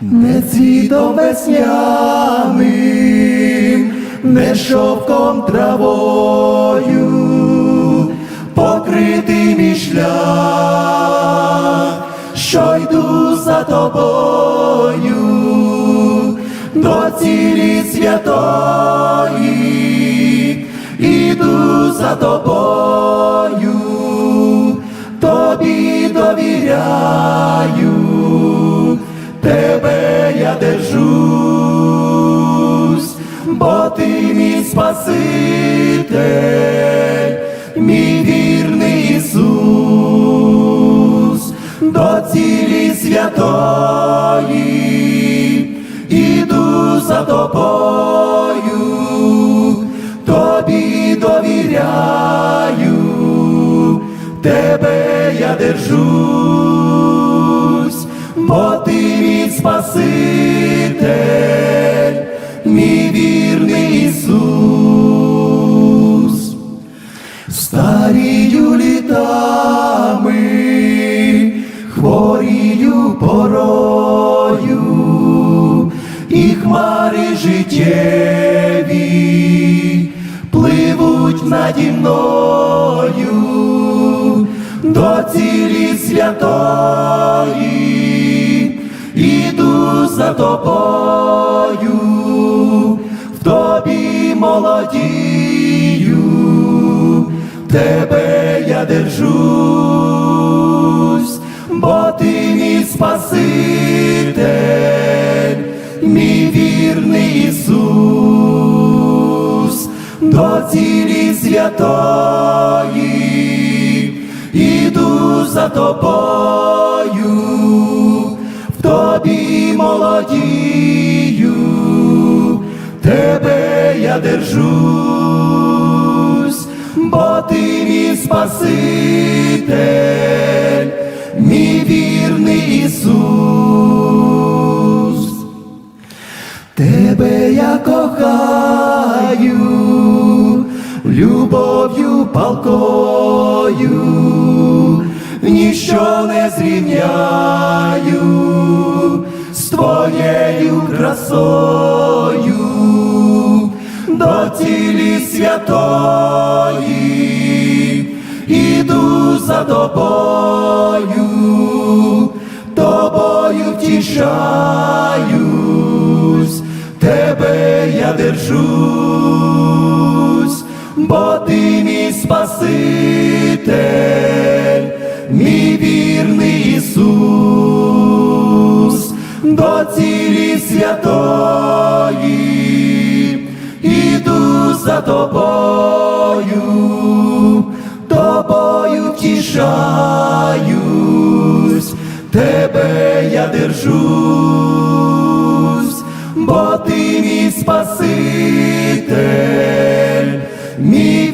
не цвітом весняним, не шовком травою, покритий мій шлях, що йду за тобою, до цілі святої, іду за тобою, тобі довіряю, тебе держусь, бо ти мій Спаситель, мій вірний Ісус, до цілі святої, іду за тобою, тобі довіряю, тебе я мій Спаситель, мій вірний Ісус, старію літами, хворію порою, і хмари життєві пливуть наді мною до цілі святої, іду за тобою, в тобі молодію, тебе я держусь, бо ти мій Спаситель, мій вірний Ісус, до цілі святої, іду за тобою, я держусь, бо ти мій Спаситель, мій вірний Ісус. Тебе я кохаю, любов'ю палкою, ніщо не зрівняю з твоєю красою, до цілі святої, іду за тобою, тобою втішаюсь, тебе я держусь, бо ти мій Спаситель, мій вірний Ісус, до цілі святої, тобою, тобою втішаюсь, тебе я держусь, бо ти мій Спаситель, мій